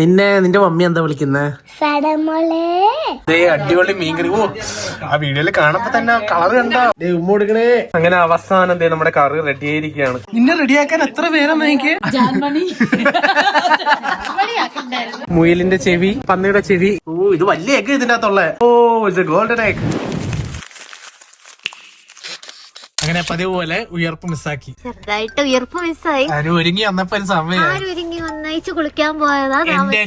നിന്നെ നിന്റെ മമ്മി എന്താ വിളിക്കുന്നേ? അടിപൊളി മീൻകറി. ഓ ആ വീഡിയോയിൽ കാണുമ്പോ തന്നെ കളർ കണ്ടോ. ദേ ഉമ്മ കൊടുക്കണേ. അങ്ങനെ അവസാനം ദേ നമ്മുടെ കറി റെഡി ആയിരിക്കാണ്. നിന്നെ റെഡിയാക്കാൻ എത്ര പേരാ എനിക്ക്? മുയലിന്റെ ചെവി പന്നിയുടെ ചെവി. ഓ ഇത് വലിയ എഗ് ഇതിന്റെ അകത്തുള്ള. ഓ ഇത് ഗോൾഡൻ എഗ് അങ്ങനെ പതിവ് പോലെ ഉയർപ്പ് മിസ്സാക്കി. ചെറുതായിട്ട് ഉയർപ്പ് മിസ്സായി. ആരും ഒരുങ്ങി വന്നപ്പോ സമയം ആരും ഒരുങ്ങി ഒന്നയിച്ച് കുളിക്കാൻ പോയതാ എന്റെ.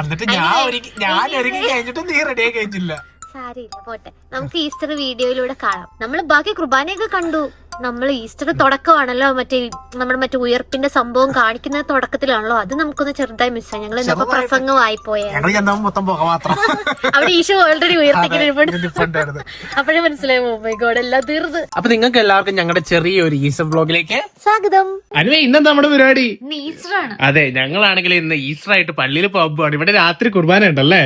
എന്നിട്ട് ഞാൻ ഒരുങ്ങി ഞാൻ ഒരുങ്ങി കഴിഞ്ഞിട്ട് നീ റെഡി ആയി കഴിഞ്ഞില്ല സാരിയില്ല പോട്ടെ. നമുക്ക് ഈസ്റ്റർ വീഡിയോയിലൂടെ കാണാം. നമ്മൾ ബാക്കി കുർബാനയൊക്കെ കണ്ടു. നമ്മൾ ഈസ്റ്റർ തുടക്കമാണല്ലോ മറ്റേ നമ്മുടെ മറ്റേ ഉയർപ്പിന്റെ സംഭവം കാണിക്കുന്ന തുടക്കത്തിലാണല്ലോ അത് നമുക്കൊന്ന് ചെറുതായി മിസ്സായി ഞങ്ങൾ ഇന്നപ്പോ പ്രസംഗമായി പോയ. അവിടെ ഈശോ ഓൾറെഡി ഉയർത്തിക്കുന്ന അപ്പോഴേ മനസ്സിലായി മൈ ഗോഡ് എല്ലാം തീർന്ന്. അപ്പൊ നിങ്ങൾക്ക് എല്ലാവർക്കും ഞങ്ങളുടെ ചെറിയൊരു ഈസ്റ്റർ ബ്ലോഗിലേക്ക് സ്വാഗതം. അനുവേ ഇന്നെന്താ നമ്മുടെ പരിപാടി? ഈസ്റ്റർ ആണ്. അതെ ഞങ്ങളാണെങ്കിൽ ഇന്ന് ഈസ്റ്റർ ആയിട്ട് പള്ളിയിൽ പോകുമ്പോഴാണ് ഇവിടെ രാത്രി കുർബാന ഉണ്ടല്ലേ?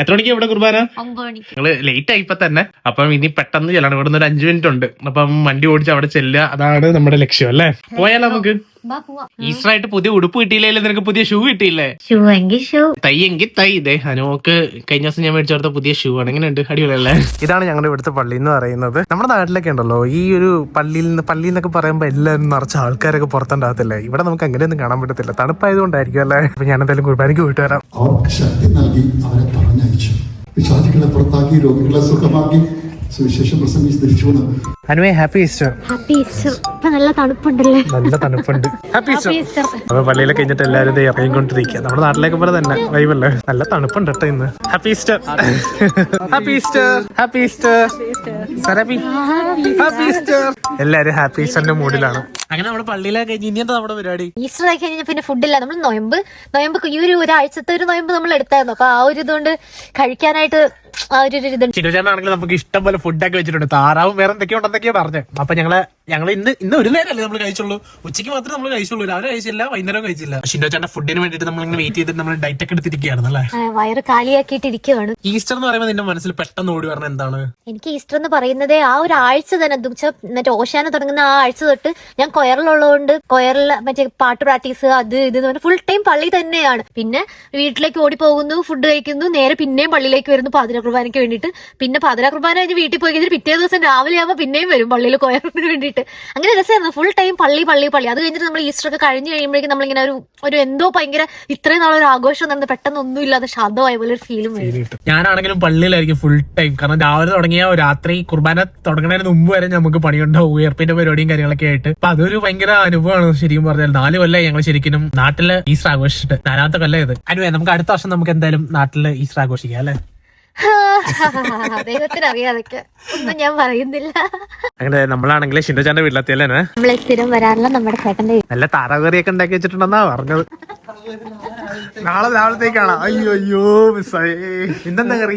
എത്ര മണിക്ക് ഇവിടെ കുർബാന? ഞങ്ങൾ ലേറ്റ് ആയിപ്പോ തന്നെ. അപ്പം ഇനി പെട്ടെന്ന് ചെല്ലണം. ഇവിടെ നിന്ന് ഒരു അഞ്ചു മിനിറ്റ് ഉണ്ട്. അപ്പം വണ്ടി ഓടിച്ച് അവിടെ ചെല്ലുക. അതാണ് നമ്മുടെ ലക്ഷ്യം അല്ലേ? പോയാലോ നമുക്ക്? ഈസ്റ്റർ ആയിട്ട് പുതിയ ഉടുപ്പ് കിട്ടിയില്ലേ? നിനക്ക് പുതിയ ഷൂ കിട്ടിയില്ലേ? ഷൂ എങ്കിൽ ഷൂ. തൈ എങ്കിൽ തൈ. ഇതേ അനുമോക്ക് കഴിഞ്ഞ ദിവസം ഞാൻ മേടിച്ചെടുത്ത പുതിയ ഷൂ ആണ്. എങ്ങനെയുണ്ട്? അടിപൊളിയല്ലേ? ഇതാണ് ഞങ്ങളുടെ ഇവിടുത്തെ പള്ളി എന്ന് പറയുന്നത്. നമ്മുടെ നാട്ടിലൊക്കെ ഉണ്ടല്ലോ ഈ ഒരു പള്ളിയിൽ നിന്ന് പള്ളി എന്നൊക്കെ പറയുമ്പോൾ എല്ലാവരും നിറച്ച ആൾക്കാരൊക്കെ പുറത്തുണ്ടാകത്തില്ലേ? ഇവിടെ നമുക്ക് അങ്ങനെയൊന്നും കാണാൻ പറ്റത്തില്ല. തണുപ്പായതുകൊണ്ടായിരിക്കും അല്ലേ? അപ്പൊ ഞാൻ എന്തായാലും കുർബാനയ്ക്ക് പോയിട്ട് വരാം. അവർക്ക് ശക്തി നൽകി അവരെ പറഞ്ഞയച്ചു. വിശ്വാസികളെ പുറത്താക്കി രോഗികളെ സുഖമാക്കി സുവിശേഷം പ്രസംഗിച്ച് തിരിച്ചു വന്നു അനുവേ ഹാപ്പി ഈസ്റ്റർ ഹാപ്പി ഈസ്റ്റർ ഇപ്പൊ നല്ല തണുപ്പുണ്ടല്ലേ? നല്ല തണുപ്പുണ്ട്. ഹാപ്പി ഈസ്റ്റർ അപ്പൊ പള്ളിയിലൊക്കെ കഴിഞ്ഞിട്ട് എല്ലാവരും ഇറങ്ങിക്കൊണ്ടിരിക്കുക നമ്മുടെ നാട്ടിലേക്ക് പോലെ തന്നെ വൈബല്ലേ നല്ല തണുപ്പുണ്ട് കേട്ടോ ഇന്ന്. Happy Easter happy Easter happy Easter happy happy Easter എല്ലാരും ഹാപ്പി ഈസ്റ്ററിന്റെ മൂഡിലാണ് അങ്ങനെ നമ്മുടെ പള്ളിയിലൊക്കെ കഴിഞ്ഞ് ഇനി എന്താ നമ്മുടെ പരിപാടി? ഈസ്റ്റർ ആയി കഴിഞ്ഞാൽ പിന്നെ ഫുഡില്ല നമ്മൾ നൊയമ്പ്. നൊയമ്പ് ഈ ഒരു ഒരാഴ്ചത്തെ ഒരു നൊയമ്പ് നമ്മൾ എടുത്തായിരുന്നു. അപ്പൊ ആ ഒരു ഇതുകൊണ്ട് കഴിക്കാനായിട്ട് ആ ഒരു ഇതുണ്ട്. ചിരുചാനാണെങ്കിൽ നമുക്ക് ഇഷ്ടം പോലെ ഫുഡൊക്കെ വെച്ചിട്ടുണ്ട്. താറാവും വേറെ എന്തൊക്കെയോ ഉണ്ടെന്നൊക്കെയാ പറഞ്ഞത് അപ്പൊ ഞങ്ങൾ ഞങ്ങൾ ഇന്ന് ഇന്ന് ഒരു നേരമല്ലേ നമ്മൾ കഴിച്ചുള്ളൂ. ഉച്ചയ്ക്ക് മാത്രമേ നമ്മൾ കഴിച്ചുള്ളൂ. രാവിലെ കഴിച്ചില്ല വൈകുന്നേരം കഴിച്ചില്ല. ഷിൻഡോച്ചാന്റെ ഫുഡിന് വേണ്ടിയിട്ട് നമ്മൾ ഇങ്ങനെ വെയിറ്റ് ചെയ്തിട്ട് നമ്മൾ ഡയറ്റ് ഒക്കെ എടുത്തിരിക്കുകയാണ് അല്ലേ? വയറ് കാലിയാക്കിയിട്ട് ഇരിക്കുവാണ് ഈസ്റ്റർ എന്ന് പറയുമ്പോൾ നിന്റെ മനസ്സിൽ പെട്ടെന്ന് ഓടി പറഞ്ഞ എന്താണ്? എനിക്ക് ഈസ്റ്റർ എന്ന് പറയുന്നത് ആ ഒരു ആഴ്ച തന്നെ മറ്റേ ഓശാന തുടങ്ങുന്ന ആ ആഴ്ച തൊട്ട് ഞാൻ കൊയറിലുള്ളതുകൊണ്ട് കൊയറിൽ മറ്റേ പാട്ട് പ്രാക്ടീസ് അത് ഇത് ഫുൾ ടൈം പള്ളി തന്നെയാണ്. പിന്നെ വീട്ടിലേക്ക് ഓടി പോകുന്നു ഫുഡ് കഴിക്കുന്നു നേരെ പിന്നെയും പള്ളിയിലേക്ക് വരുന്നു പാതിര കുർബാനയ്ക്ക് വേണ്ടിയിട്ട്. പിന്നെ പാതിര കുർബാന കഴിഞ്ഞ് വീട്ടിൽ പോയി കഴിഞ്ഞിട്ട് പിറ്റേ ദിവസം രാവിലെ ആകുമ്പോൾ പിന്നെയും വരും പള്ളിയിൽ കൊയറിന് വേണ്ടിയിട്ട്. അങ്ങനെ രസമായിരുന്നു. ഫുൾ ടൈം പള്ളി പള്ളി പള്ളി. അത് കഴിഞ്ഞിട്ട് നമ്മൾ ഈസ്റ്റർ ഒക്കെ കഴിഞ്ഞ് കഴിയുമ്പോഴേക്കും നമ്മളിങ്ങനെ ഒരു ഒരു എന്തോ ഭയങ്കര ഇത്രയും നാളൊരു ആഘോഷം നടന്ന് പെട്ടെന്ന് ഒന്നും ഇല്ലാതെ ശബ്ദമായ പോലെ ഒരു ഫീലും ഞാനാണെങ്കിലും പള്ളിയിലായിരിക്കും ഫുൾ ടൈം കാരണം രാവിലെ തുടങ്ങിയ രാത്രി കുർബാന തുടങ്ങുന്നതിന് മുമ്പ് വരെ നമുക്ക് പണിയുണ്ടാവും. ഉയർപ്പിന്റെ പരിപാടിയും കാര്യങ്ങളൊക്കെ ആയിട്ട്. അപ്പൊ അതൊരു ഭയങ്കര അനുഭവമാണ് ശരിക്കും പറഞ്ഞാൽ. നാല് കൊല്ലം ഞങ്ങൾ ശരിക്കും നാട്ടിൽ ഈസ്റ്റർ ആഘോഷിച്ചിട്ട്. നാലാമത്തെ കൊല്ലം ഇത്. അനുവേ നമുക്ക് അടുത്ത വർഷം നമുക്ക് എന്തായാലും നാട്ടിൽ ഈസ്റ്റർ ആഘോഷിക്കാം അല്ലേ? ദൈവത്തിന് അറിയാതൊക്കെ ഒന്നും ഞാൻ പറയുന്നില്ല. അങ്ങനെ നമ്മളാണെങ്കിൽ ഷിൻഡോചാന്റെ വീട്ടിലെത്തിയല്ലേ നമ്മളെ സ്ഥിരം വരാറില്ല നമ്മുടെ ചേട്ടന്റെ നല്ല താറാകറിയൊക്കെ ഉണ്ടാക്കി വെച്ചിട്ടുണ്ടെന്നാ പറഞ്ഞത്. നാളെ രാവിലത്തേക്കാണ്? അയ്യോ അയ്യോ മിസ്സായി ഇന്നെന്താ കറി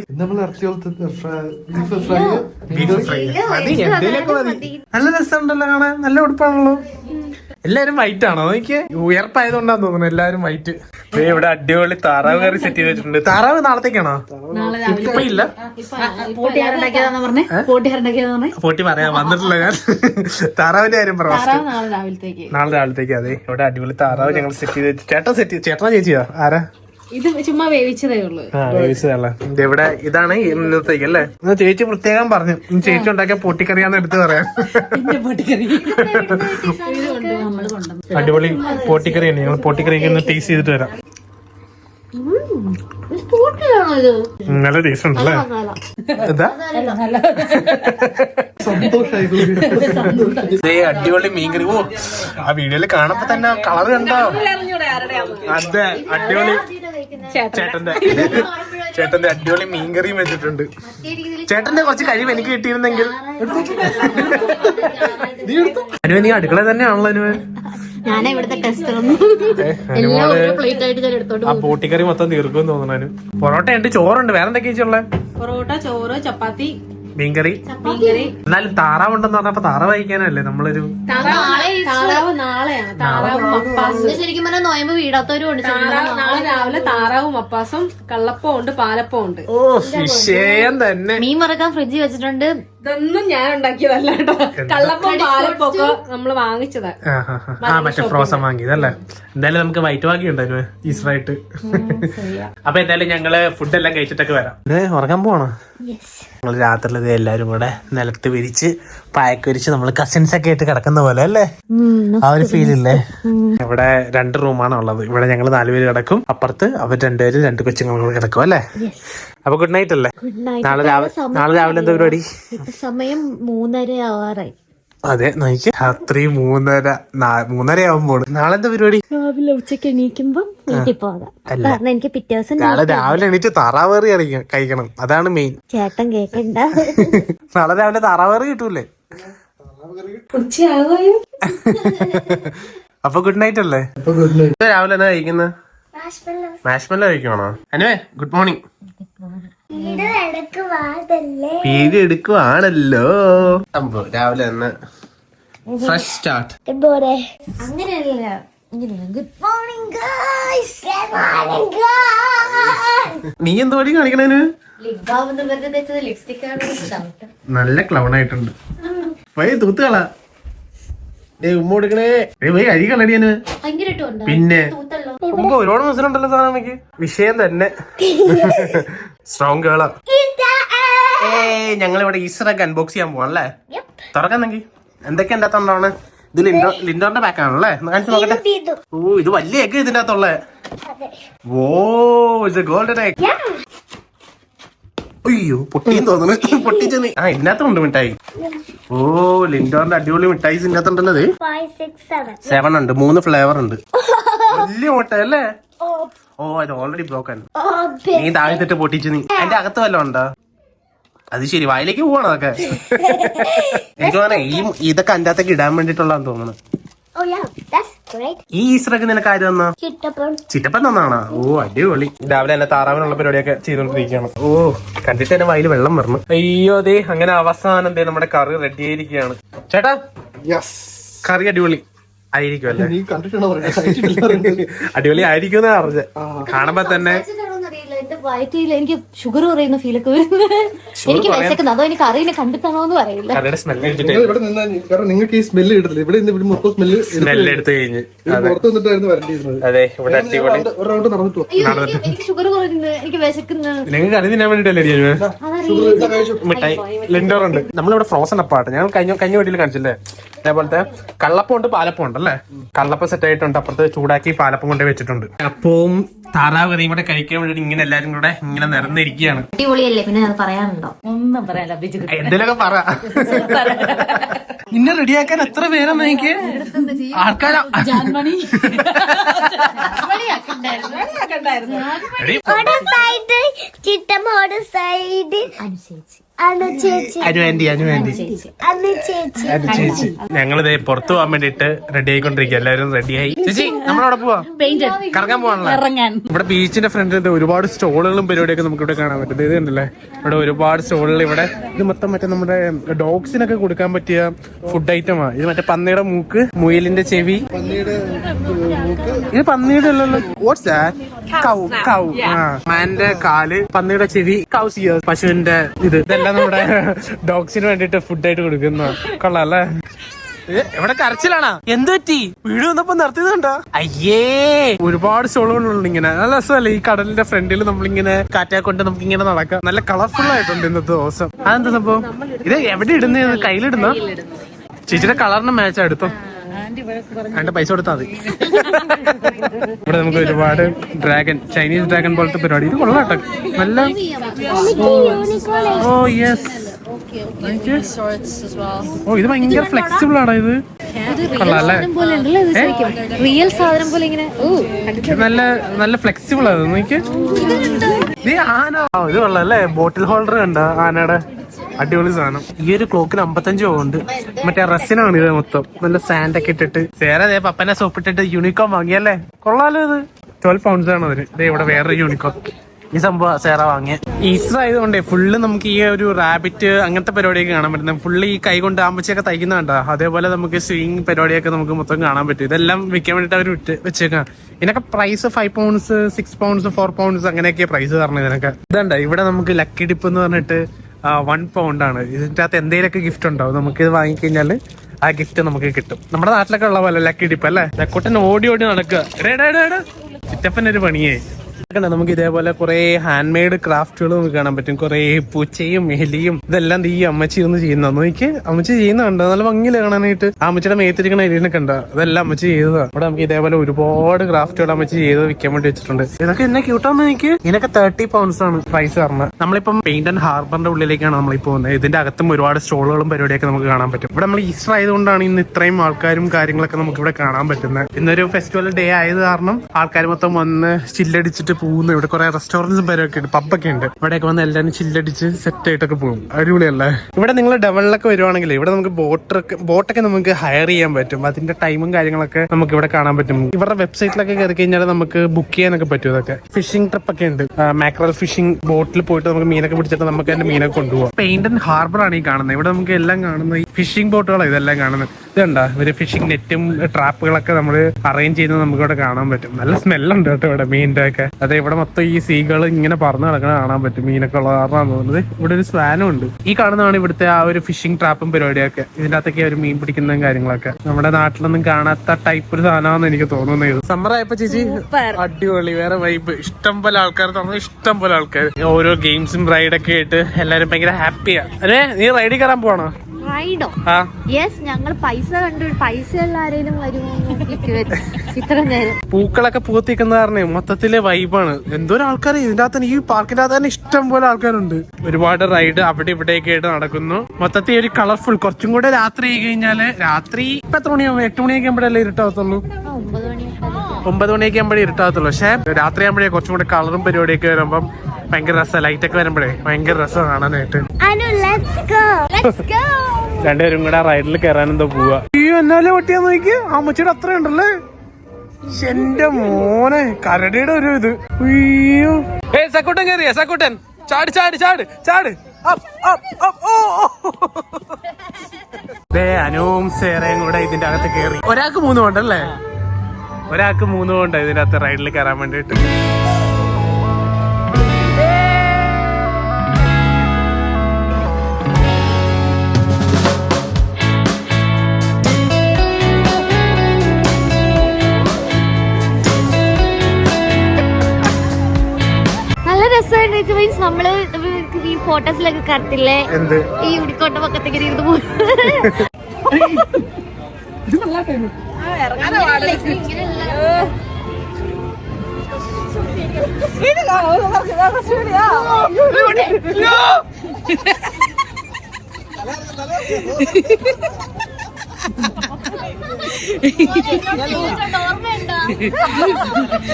നല്ല രസമുണ്ടല്ലോ കാണാൻ. നല്ല ഉടുപ്പാണല്ലോ. എല്ലാരും വൈറ്റ് ആണോ? എനിക്ക് ഉയർപ്പായതുകൊണ്ടാന്ന് തോന്നുന്നു എല്ലാരും വൈറ്റ് ഇവിടെ അടിപൊളി താറാവ് കറി സെറ്റ് ചെയ്ത് വെച്ചിട്ടുണ്ട്. താറാവ് നാളത്തേക്കാണോ? ഇപ്പൊ ഇല്ല. പോട്ടി പറയാ. വന്നിട്ടില്ല ഞാൻ. താറാവിന്റെ കാര്യം പറയാം. നാളെ രാവിലത്തേക്ക്. നാളെ രാവിലത്തേക്ക് അതെ. ഇവിടെ അടിപൊളി താറാവ് ഞങ്ങൾ സെറ്റ് ചെയ്ത് ചേട്ടൻ സെറ്റ് ചേട്ടനാ ചേച്ചിയാ? ആരാ? ഇത് ചുമ്മാ വേവിച്ചതേ ഉള്ളൂ. ഇവിടെ ഇതാണ് ഇന്നത്തേക്ക് അല്ലേ? ഇന്ന് ചേച്ചി പ്രത്യേകം പറഞ്ഞു ചേച്ചി ഉണ്ടാക്കിയ പൊട്ടിക്കറിയാന്ന് എടുത്ത് പറയാം. അടിപൊളി പൊട്ടിക്കറി. ഇത് കൊണ്ട് നമ്മൾ കൊണ്ടുവന്നു അടിപൊളി പൊട്ടിക്കറിയാണ് ഞങ്ങൾ പൊട്ടിക്കറിയൊക്കെ ഒന്ന് ടേസ്റ്റ് ചെയ്തിട്ട് വരാം. നല്ല ടേസ്റ്റ് ഉണ്ടല്ലേ അടിപൊളി മീൻകറി ഓ ആ വീഡിയോയിൽ കാണുമ്പോ തന്നെ കളർ കണ്ടോ? അതെ അടിപൊളി ചേട്ടന്റെ. ചേട്ടന്റെ. അടിപൊളി മീൻകറിയും വെച്ചിട്ടുണ്ട്. ചേട്ടന്റെ കുറച്ച് കഴിവ് എനിക്ക് കിട്ടിയിരുന്നെങ്കിൽ. അനുവ നീ അടുക്കള തന്നെയാണല്ലോ അനുവ. ഞാനാ ഇവിടുത്തെ കസ്റ്റമർ എല്ലാം ഓരോ പ്ലേറ്റ് ആയിട്ട് ഞാൻ എടുത്തോണ്ട് ആ പോട്ടിക്കറി മൊത്തം തീർക്കും തോന്നുന്നു പൊറോട്ട ഉണ്ട് ചോറുണ്ട്. വേറെ എന്തൊക്കെയാ പൊറോട്ട ചോറ് ചപ്പാത്തി. മീൻകറി. മീൻകറി. എന്നാലും താറാവുണ്ടെന്ന് പറഞ്ഞപ്പോ താറാവ് വായിക്കാനല്ലേ നമ്മളൊരു താറാവ് താറാവ് നാളെയാണ്. താറാവും മപ്പാസും ശരിക്കും പറഞ്ഞാൽ നോയമ്പ് വീടാത്തവരും ഉണ്ട്. താറാവ് നാളെ രാവിലെ താറാവും മപ്പാസും കള്ളപ്പം ഉണ്ട് പാലപ്പം ഉണ്ട്. ഓ വിഷയം തന്നെ. മീൻ മറക്കാൻ ഫ്രിഡ്ജിൽ വെച്ചിട്ടുണ്ട്. ഇതൊന്നും ഞാൻ ഉണ്ടാക്കിയതല്ല കേട്ടോ. കള്ളപ്പം പാലപ്പൊക്കെ നമ്മൾ വാങ്ങിച്ചതാ. ആ, മറ്റേ ഫ്രോസൺ വാങ്ങിയതല്ലേ? എന്തായാലും നമുക്ക് വൈറ്റ് വാങ്ങി ഉണ്ടായിരുന്നു ഈസ്റ്റർ ആയിട്ട് അപ്പൊ എന്തായാലും ഞങ്ങൾ ഫുഡ് എല്ലാം കഴിച്ചിട്ടൊക്കെ വരാം. ഉറങ്ങാൻ പോണോ ഞങ്ങൾ രാത്രിയിൽ എല്ലാരും കൂടെ നിലത്ത് വിരിച്ച് പായക്ക് വിരിച്ച് നമ്മൾ കസിൻസ് ഒക്കെ ആയിട്ട് കിടക്കുന്ന പോലെ അല്ലേ? ആ ഒരു ഫീൽ ഇല്ലേ? ഇവിടെ രണ്ട് റൂമാണ് ഉള്ളത് ഇവിടെ ഞങ്ങൾ നാലുപേര് കിടക്കും. അപ്പുറത്ത് അവർ രണ്ടുപേര് രണ്ട് കൊച്ചുങ്ങളും കൂടെ കിടക്കും അല്ലേ? അപ്പൊ ഗുഡ് നൈറ്റ് അല്ലേ? നാളെ രാവിലെ നാളെ രാവിലെ എന്താ പരിപാടി? സമയം മൂന്നര ആവാറായി. അതെ നോക്കി രാത്രി മൂന്നര മൂന്നര ആവുമ്പോൾ നാളെ എന്താ പരിപാടി? രാവിലെ ഉച്ചയ്ക്ക് എണീക്കുമ്പോ വീട്ടിൽ പോകാം. കാരണം എനിക്ക് പിറ്റേ ദിവസം നാളെ രാവിലെ എണീറ്റ് താറാവേറി അറിയിക്കണം കഴിക്കണം. അതാണ് മെയിൻ ചേട്ടൻ കേക്കണ്ട. നാളെ രാവിലെ താറാവേറി കിട്ടൂലേ? അപ്പൊ ഗുഡ് നൈറ്റ് അല്ലേ? ഇത് രാവിലെ എന്താ കഴിക്കുന്നത് മാഷ്മല്ല കഴിക്കണോ അനുവേ ഗുഡ് മോർണിംഗ് വീഡിയോ എടുക്കുവാണല്ലോ. സംഭവം രാവിലെ തന്നെ ഫ്രഷ് സ്റ്റാർട്ട് അങ്ങനെയല്ല ഗുഡ് മോർണിംഗ് നീ എന്ത് പടി കാണിക്കണേന്? നല്ല ക്ലൗൺ ആയിട്ടുണ്ട്. വൈ തൂത്തുകളാ ഏ ഉമ്മ കൊടുക്കണേ. വൈ അരി കളടിയന് പിന്നെ? ഒരുപാട് മത്സരം ഉണ്ടല്ലോ സാധനക്ക് വിഷയം തന്നെ. സ്ട്രോങ് ഏ ഞങ്ങൾ ഇവിടെ ഈസ്റ്റർ ഒക്കെ അൺബോക്സ് ചെയ്യാൻ പോവാണല്ലേ? തുറക്കുന്നെങ്കിൽ എന്തൊക്കെ എന്റെ അകത്തുണ്ടാവണേ? ഇത് ലിൻഡോ ലിൻഡോന്റെ പാക്ക് ആണല്ലേ? കാണിച്ചു നോക്കട്ടെ. ഓ ഇത് വലിയ എഗ് ഇതിന്റെ അകത്തുള്ളേ. ഓ ഇത് ഗോൾഡൻ എഗ് അയ്യോ പൊട്ടിയും തോന്നുന്നു പൊട്ടി ചെന്ന് ആ ഇതിനകത്തുണ്ട് മിഠായി. ഓ ലിൻഡോന്റെ അടിപൊളി മിഠായി ഇതിന്റെ അകത്തുണ്ടല്ലോ ഇത് സെവൻ ഉണ്ട് മൂന്ന് ഫ്ലേവർ ഉണ്ട്. വലിയ മുട്ട അല്ലേ ഓ ഇത് ഓൾറെഡി ബ്രോക്കൺ നീ താഴ്ത്തിട്ട് പൊട്ടിച്ചു നീ. അതിന്റെ അകത്ത് വല്ലതും ഉണ്ടോ? അത് ശരി വായിലേക്ക് പോവാണ് അതൊക്കെ. എനിക്ക് തോന്നണേ ഈ ഇതൊക്കെ അതിന്റെ അകത്തേക്ക് ഇടാൻ വേണ്ടിട്ടുള്ളതാന്ന് തോന്നുന്നു. ഈ ഈസ്റ്ററൊക്കെ നിനക്ക് ആര് തന്നാ? ചിറ്റപ്പൻ. തന്നാണോ? ഓ അടിപൊളി. രാവിലെ എന്നെ താറാവിനുള്ള പരിപാടിയൊക്കെ ചെയ്തോണ്ടിരിക്കുകയാണ് ഓ കണ്ടിട്ട് എന്നെ വായിൽ വെള്ളം വരണം. അയ്യോ അതെ അങ്ങനെ അവസാനം ദേ നമ്മുടെ കറി റെഡി ആയിരിക്കുകയാണ്. ചേട്ടാ കറി അടിപൊളി. ആയിരിക്കും അല്ലേ നീ കണ്ടിട്ടാണോ പറയുന്നത്? അടിപൊളി ആയിരിക്കും എന്നാ പറഞ്ഞത്. കാണുമ്പോ തന്നെ വയറ്റിൽ എനിക്ക് ഷുഗർ കുറയുന്ന ഫീലൊക്കെ വരുന്നത്. എനിക്ക് വിശക്കുന്നത് അതോ എനിക്ക് അറിയില്ല. കണ്ടിട്ടാണോ എന്ന് പറയില്ല. കറിയുടെ സ്മെല്ല് അടിച്ചിട്ട് നിങ്ങൾ ഇവിടെ നിന്നാ കാരണം നിങ്ങൾക്ക് ഈ സ്മെല്ല് കിട്ടില്ല ഇവിടെ നിന്ന് ഇവിടെ മൊത്തം സ്മെല്ല് സ്മെല്ല് എടുത്തു കഴിഞ്ഞ്. പുറത്ത് നിന്നിട്ടായിരുന്നു വരേണ്ടിയിരുന്നത്. അതെ ഇവിടെ അടിപൊളി. ഒരു റൗണ്ട് നടന്നിട്ട് വാ. എനിക്ക് ഷുഗർ കുറയുന്നത് എനിക്ക് വിശക്കുന്നു. നിങ്ങൾക്ക് കറി തിന്നാൻ വേണ്ടിട്ടല്ലേ മിഠായി. ലിൻഡോർ ഉണ്ട് നമ്മളിവിടെ ഫ്രോസൺ അപ്പാട്ട് ഞാൻ കഴിഞ്ഞ കഴിഞ്ഞ വീട്ടിൽ കാണിച്ചില്ലേ? അതേപോലത്തെ കള്ളപ്പം ഉണ്ട് പാലപ്പം ഉണ്ട് അല്ലേ? കള്ളപ്പം സെറ്റ് ആയിട്ടുണ്ട്. അപ്പുറത്ത് ചൂടാക്കി പാലപ്പം കൊണ്ട് വെച്ചിട്ടുണ്ട്. അപ്പവും താറാവ് കറിയും കൂടെ കഴിക്കാൻ വേണ്ടിട്ട് ഇങ്ങനെ എല്ലാരും കൂടെ ഇങ്ങനെ നിറഞ്ഞിരിക്കുകയാണ്. അടിപൊളിയല്ലേ? പിന്നെ അത് പറയാനുണ്ടോ? ഒന്നും പറയാനില്ല ബിജു എന്തെങ്കിലുമൊക്കെ പറ. നിന്നെ റെഡിയാക്കാൻ എത്ര പേരാ എനിക്ക്? ആൾക്കാരാ. ജാൻമണി. എടി, സൈഡ് സൈഡ്. അനുസരിച്ച് അനു ചേച്ചി. അനു ഞങ്ങളിത് പുറത്തു പോകാൻ വേണ്ടിട്ട് റെഡി ആയിക്കൊണ്ടിരിക്കുക എല്ലാവരും റെഡിയായി ചേച്ചി നമ്മളവിടെ പോവാ? കറങ്ങാൻ പോവാണല്ലോ? ഇറങ്ങാൻ. ഇവിടെ ബീച്ചിന്റെ ഫ്രണ്ടിൽ ഒരുപാട് സ്റ്റോളുകളും പരിപാടിയൊക്കെ നമുക്ക് ഇവിടെ കാണാൻ പറ്റും. ഇത് കണ്ടല്ലേ? ഇവിടെ ഒരുപാട് സ്റ്റോളുകൾ ഇവിടെ. ഇത് മൊത്തം മറ്റേ നമ്മുടെ ഡോഗ്സിനൊക്കെ കൊടുക്കാൻ പറ്റിയ ഫുഡ് ഐറ്റം ഐറ്റമാണ് ഇത് മറ്റേ പന്നിയുടെ മൂക്ക് മുയലിന്റെ ചെവി. ഇത് പന്നിയുടെ അല്ലല്ലോ. വാട്ട്സ് കൗ കൗ ആ. മാന്റെ കാൽ പന്നിയുടെ ചെവി കൗസിയ ഇയർ പശുവിന്റെ ഇത്. ഇതെല്ലാം നമ്മുടെ ഡോഗ്സിന് വേണ്ടിട്ട് ഫുഡ് ആയിട്ട് കൊടുക്കുന്ന. കൊള്ളാം അല്ലേ? എവിടെ കരച്ചിലാണാ? എന്ത് പറ്റി? വീട് വന്നപ്പോ നിർത്തിയതുണ്ടോ അയ്യേ ഒരുപാട് സ്റ്റോളുകളുണ്ട് ഇങ്ങനെ. നല്ല രസമല്ലേ? ഈ കടലിന്റെ ഫ്രണ്ടിൽ നമ്മളിങ്ങനെ കാറ്റാ കൊണ്ട് നമുക്ക് ഇങ്ങനെ നടക്കാം. നല്ല കളർഫുൾ ആയിട്ടുണ്ട് ഇന്നത്തെ ദിവസം. അതെന്താ സംഭവം? ഇത് എവിടെ ഇടുന്ന? കയ്യിലിടുന്ന? ചേച്ചിയുടെ കളറിന് മാച്ച് എടുത്തോ? അതിന്റെ പൈസ കൊടുത്താൽ മതി. ഇവിടെ നമുക്ക് ഒരുപാട് ഡ്രാഗൺ ചൈനീസ് ഡ്രാഗൺ പോലത്തെ പരിപാടി. ഇത് കൊള്ളാം കേട്ടോ. നല്ല ഓ യെസ് ഓ ഇത് ഭയങ്കര ഫ്ലെക്സിബിൾ ആണോ ഇത്. റിയൽ സാധനം പോലെ ഇങ്ങനെ ഓ നല്ല നല്ല ഫ്ലെക്സിബിൾ ആണ് നോക്കി ഇത് ആന. ഇത് കൊള്ളാം അല്ലേ? ബോട്ടിൽ ഹോൾഡർ കണ്ട ആനയുടെ? അടിപൊളി സാധനം. ഈ ഒരു ക്ലോക്കിന് അമ്പത്തഞ്ച് പോകുന്നുണ്ട് മറ്റേ റസിനാണ് ഇത് മൊത്തം. നല്ല സാൻഡ് ഒക്കെ ഇട്ടിട്ട്. വേറെ ദേ പപ്പനെ സോപ്പിട്ടിട്ട് യൂണിക്കോൺ വാങ്ങിയല്ലേ? കൊള്ളാലോ ഇത്. ട്വൽവ് പൗണ്ട്സ് ആണ് അതിന് ദേ ഇവിടെ വേറൊരു യൂണിക്കോൺ ഈ സംഭവം സേറ വാങ്ങിയ. ഈസ്റ്റർ ആയതുകൊണ്ടേ ഫുള്ള് നമുക്ക് ഈ ഒരു റാബിറ്റ് അങ്ങനത്തെ പരിപാടിയൊക്കെ കാണാൻ പറ്റുന്നത് ഫുള്ള് ഈ കൈ കൊണ്ട് ആമ്പച്ചൊക്കെ തയ്ക്കുന്ന കണ്ടാ? അതേപോലെ നമുക്ക് സ്വിങ് പരിപാടിയൊക്കെ നമുക്ക് മൊത്തം കാണാൻ പറ്റും. ഇതെല്ലാം വിൽക്കാൻ വേണ്ടിട്ട് അവർ വിട്ട് വെച്ചേക്കാം. ഇതിനൊക്കെ price five pounds six pounds four pounds അങ്ങനെയൊക്കെ പ്രൈസ് തരണം ഇതിനൊക്കെ. ഇതുണ്ട്? ഇവിടെ നമുക്ക് ലക്കി ഡിപ്പ് എന്ന് പറഞ്ഞിട്ട് വൺ പൗണ്ടാണ് ഇതിന്റെ അകത്ത് എന്തെങ്കിലുമൊക്കെ ഗിഫ്റ്റ് ഉണ്ടാവും. നമുക്ക് ഇത് വാങ്ങിക്കഴിഞ്ഞാൽ ആ ഗിഫ്റ്റ് നമുക്ക് കിട്ടും. നമ്മുടെ നാട്ടിലൊക്കെ ഉള്ള പോലെ ലക്കി ഡിപ്പ് അല്ലേ? ലക്കുട്ടൻ ഓടി ഓടി നടക്കുക. ചിറ്റപ്പൻ ഒരു പണിയായി കണ്ടോ, നമുക്ക് ഇതേപോലെ കുറെ ഹാൻഡ് മെയ്ഡ് ക്രാഫ്റ്റുകൾ നമുക്ക് കാണാൻ പറ്റും. കുറെ പൂച്ചയും എലിയും ഇതെല്ലാം ഈ അമ്മച്ചി ഒന്ന് ചെയ്യുന്ന നോക്കി അമ്മച്ചി ചെയ്യുന്ന കണ്ടോ? നല്ല ഭംഗിയിൽ കാണാനായിട്ട്. ആ അമ്മച്ചിയുടെ മേത്തിരിക്കണ എലിനെ കണ്ടോ? അതെല്ലാം അമ്മച്ചി ചെയ്തതാണ് ഇവിടെ നമുക്ക് ഇതേപോലെ ഒരുപാട് ക്രാഫ്റ്റുകൾ അമ്മച്ചി ചെയ്ത് വിൽക്കാൻ വേണ്ടി വെച്ചിട്ടുണ്ട്. ഇതൊക്കെ എന്നെ ക്യൂട്ടാന്ന് എനിക്ക്. ഇതിനൊക്കെ തേർട്ടി പൗണ്ട്സ് ആണ് പ്രൈസ് പറഞ്ഞത്. നമ്മളിപ്പം പെയിന്റ് ആൻഡ് ഹാർബറിന്റെ ഉള്ളിലേക്കാണ് നമ്മളിപ്പോ പോകുന്നത്. ഇതിന്റെ അകത്തും ഒരുപാട് സ്റ്റോളുകളും പരിപാടിയൊക്കെ നമുക്ക് കാണാൻ പറ്റും. ഇവിടെ നമ്മൾ ഈസ്റ്റർ ആയതുകൊണ്ടാണ് ഇന്ന് ഇത്രയും ആൾക്കാരും കാര്യങ്ങളൊക്കെ നമുക്ക് ഇവിടെ കാണാൻ പറ്റുന്നത്. ഇന്നൊരു ഫെസ്റ്റിവൽ ഡേ ആയത് കാരണം ആൾക്കാർ മൊത്തം വന്ന് ചില്ലടിച്ചിട്ട് പോകുന്നു. ഇവിടെ കുറെ റെസ്റ്റോറന്റ്സും പേരൊക്കെ ഉണ്ട്. പബ്ബൊക്കെ ഉണ്ട്. ഇവിടെയൊക്കെ വന്ന് എല്ലാവരും ചില്ലടിച്ച് സെറ്റ് ആയിട്ടൊക്കെ പോകും. അടിപൊളിയല്ലേ? ഇവിടെ നിങ്ങൾ ഡബിളിലൊക്കെ വരുവാണെങ്കിൽ ഇവിടെ നമുക്ക് ബോട്ടൊക്കെ ബോട്ടൊക്കെ നമുക്ക് ഹയർ ചെയ്യാൻ പറ്റും. അതിന്റെ ടൈമും കാര്യങ്ങളൊക്കെ നമുക്ക് ഇവിടെ കാണാൻ പറ്റും. ഇവരുടെ വെബ്സൈറ്റിലൊക്കെ കയറി കഴിഞ്ഞാൽ നമുക്ക് ബുക്ക് ചെയ്യാനൊക്കെ പറ്റും ഇതൊക്കെ. ഫിഷിംഗ് ട്രിപ്പ് ഒക്കെ ഉണ്ട്. മാക്രൽ ഫിഷിംഗ് ബോട്ടിൽ പോയിട്ട് നമുക്ക് മീനൊക്കെ പിടിച്ചിട്ട് നമുക്ക് അതിന്റെ മീനൊക്കെ കൊണ്ടുപോകാം പെയിന്റ് ആൻഡ് ഹാർബർ ആണ് ഈ കാണുന്നത്. ഇവിടെ നമുക്ക് എല്ലാം കാണുന്നത്. ഫിഷിംഗ് ബോട്ടുകളാണ് ഇതെല്ലാം കാണുന്നത്. ഇതുണ്ടോ? ഒരു ഫിഷിംഗ് നെറ്റും ട്രാപ്പുകളൊക്കെ നമ്മൾ അറേഞ്ച് ചെയ്യുന്നത് നമുക്ക് ഇവിടെ കാണാൻ പറ്റും. നല്ല സ്മെല്ലുണ്ട് കേട്ടോ ഇവിടെ മീനിന്റെ ഒക്കെ അതെ ഇവിടെ മൊത്തം ഈ സീകൾ ഇങ്ങനെ പറന്ന് നടക്കണ കാണാൻ പറ്റും മീനൊക്കെ ഉള്ള കാരണമാണ് തോന്നുന്നത്. ഇവിടെ ഒരു സ്വാനും ഉണ്ട്. ഈ കാണുന്നതാണ് ഇവിടുത്തെ ആ ഒരു ഫിഷിംഗ് ട്രാപ്പും പരിപാടിയൊക്കെ. ഇതിന്റെ അകത്തൊക്കെ അവർ മീൻ പിടിക്കുന്നതും കാര്യങ്ങളൊക്കെ. നമ്മുടെ നാട്ടിലൊന്നും കാണാത്ത ടൈപ്പ് ഒരു സാധനമാണെന്ന് എനിക്ക് തോന്നുന്നത് സമ്മർ ആയപ്പോ ചേച്ചി അടിപൊളി വേറെ വൈബ് ഇഷ്ടം പോലെ ആൾക്കാർ തമ്മിൽ ഇഷ്ടം പോലെ ആൾക്കാർ ഓരോ ഗെയിംസും റൈഡൊക്കെ ആയിട്ട് എല്ലാരും ഭയങ്കര ഹാപ്പിയാ അല്ലേ നീ റൈഡിൽ കയറാൻ പോണോ റൈഡോ യെസ് ഞങ്ങൾ പൈസ കണ്ടു. പൈസ ഉള്ള ആരെങ്കിലും വരുമോ ഇത്ര നേരം. പൂക്കളൊക്കെ പൂത്തിക്കുന്ന കാരണം മൊത്തത്തിലെ വൈബാണ് എന്തോരം ആൾക്കാർ ഇതിന്റെ അകത്ത് ഈ പാർക്കിന്റെ അകത്ത് തന്നെ ഇഷ്ടം പോലെ ആൾക്കാരുണ്ട്. ഒരുപാട് റൈഡ് അവിടെ ഇവിടെയൊക്കെ ആയിട്ട് നടക്കുന്നു. മൊത്തത്തിൽ ഒരു കളർഫുൾ കുറച്ചും കൂടെ രാത്രി ആയി കഴിഞ്ഞാൽ രാത്രി ഇപ്പൊ എത്ര മണിയാവും? എട്ട് മണിയൊക്കെ ആകുമ്പോഴല്ലേ ഇരുട്ടാകത്തുള്ളൂ ഒമ്പത് മണിയൊക്കെ ആകുമ്പോഴേ ഇരുട്ടാകത്തുള്ളൂ പക്ഷെ രാത്രി ആകുമ്പോഴേ കുറച്ചും കൂടെ കളറും പരിപാടിയൊക്കെ വരുമ്പം ഭയങ്കര രസമാണ് ലൈറ്റ് ഒക്കെ വരുമ്പോഴേ ഭയങ്കര രസം കാണാനായിട്ട്. Anu let's go Let's go. രണ്ടുപേരും കൂടെ റൈഡിൽ കയറാൻ എന്തോ പോവാ. അയ്യോ എന്നാലും പൊട്ടിയാ നോക്കി അമ്മച്ചിയുടെ അത്ര ഉണ്ടല്ലേ? എന്റെ മോനെ കരടിയുടെ ഒരു ഇത്. അയ്യോ. ഏ സക്കൂട്ടൻ കയറിയ സക്കൂട്ടൻ. ചാട് ചാട് ചാട് ചാട്. അനുവും സേറയും കൂടെ ഇതിന്റെ അകത്ത് കയറി ഒരാൾക്ക് മൂന്ന് കൊണ്ടല്ലേ ഒരാൾക്ക് മൂന്ന് കൊണ്ട് ഇതിന്റെ അകത്ത് റൈഡിൽ കയറാൻ വേണ്ടിട്ട് രസമുണ്ട് മീൻസ് നമ്മൾ ഈ ഫോട്ടോസിലൊക്കെ കറത്തില്ലേ എന്ത്? ഈ ഉടിക്കോട്ട പക്കത്തേക്ക് ഇരുന്ന് പോകും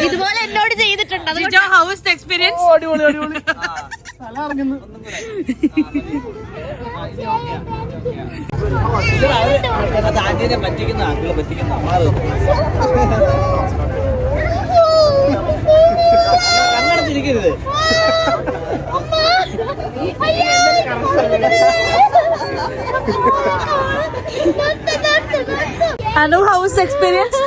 ഇതുപോലെ എന്നോട് ആന്റിനെ പറ്റിക്കുന്ന ആളുകളെ പറ്റിക്കുന്ന കണ്ണടച്ചിരിക്കരുത് അനു ഹൗസ് എക്സ്പീരിയൻസ്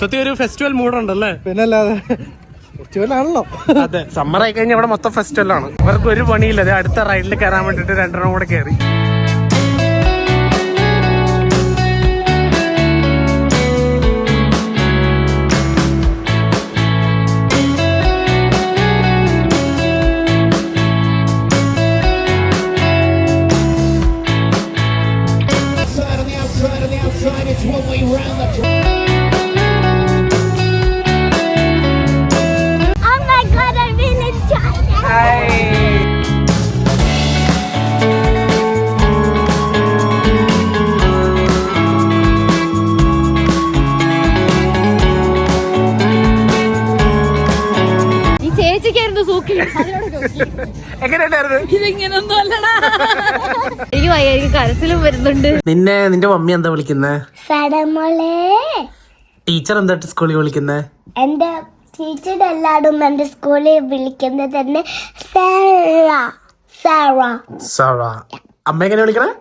മൊത്തത്തിൽ ഒരു ഫെസ്റ്റിവൽ മൂഡുണ്ടല്ലേ പിന്നെ അല്ലാതെ ഫെസ്റ്റിവലാണല്ലോ അതെ. സമ്മർ ആയി കഴിഞ്ഞാൽ ഇവിടെ മൊത്തം ഫെസ്റ്റിവൽ ആണ്. ഇവർക്ക് ഒരു പണിയില്ല. ദേ അടുത്ത റൈഡിൽ കയറാൻ വേണ്ടിട്ട് രണ്ടെണ്ണം കൂടെ കയറി. എങ്ങനെയുണ്ടായിരുന്നു? എനിക്ക് വയ്യ എനിക്ക് കരച്ചിലും വരുന്നുണ്ട്. നിന്നെ നിന്റെ മമ്മി എന്താ വിളിക്കുന്നേ? ടീച്ചർ എന്താ സ്കൂളിൽ വിളിക്കുന്നേ? എന്റെ ടീച്ചർ എല്ലാവരും എന്റെ സ്കൂളിൽ വിളിക്കുന്നത് തന്നെ സാറ. സാറ. സാറ. അമ്മ എങ്ങനെ വിളിക്കണേ?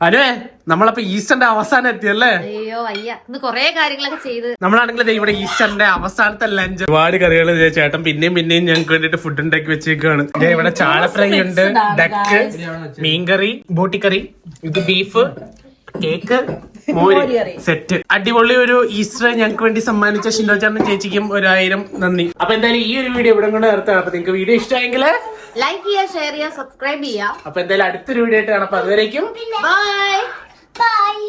അനുവേ നമ്മളപ്പോ ഈസ്റ്ററിന്റെ അവസാനം എത്തിയല്ലേ? അയ്യോ അയ്യ ഇന്ന് കൊറേ കാര്യങ്ങളൊക്കെ ചെയ്ത്. നമ്മളാണെങ്കിൽ ഇവിടെ ഈസ്റ്ററിന്റെ അവസാനത്തെ ലഞ്ച് ഒരുപാട് കറികൾ ചേട്ടൻ പിന്നെയും പിന്നെയും ഞങ്ങൾക്ക് വേണ്ടിട്ട് ഫുഡ് ഉണ്ടാക്കി വെച്ചേക്കാണ്. ഇവിടെ ചാള ഫ്രൈ ഉണ്ട് ഡക്ക് മീൻകറി ബോട്ടിക്കറി ഇത് ബീഫ് കേക്ക് സെറ്റ്. അടിപൊളി ഒരു ഈസ്റ്റർ ഞങ്ങൾക്ക് വേണ്ടി സമ്മാനിച്ച ഷിൻഡോ ചേട്ടൻ ചേച്ചിക്കും ഒരായിരം നന്ദി. അപ്പൊ എന്തായാലും ഈ ഒരു വീഡിയോ ഇവിടെ കൊണ്ട് നിർത്താം. അപ്പൊ നിങ്ങൾക്ക് വീഡിയോ ഇഷ്ടമായെങ്കിൽ ലൈക്ക് ചെയ്യുക ഷെയർ ചെയ്യുക സബ്സ്ക്രൈബ് ചെയ്യുക. അപ്പൊ എന്തായാലും അടുത്തൊരു വീഡിയോ ആയിട്ട് കാണാം. അപ്പൊ അതുവരേക്കും ബൈ ബൈ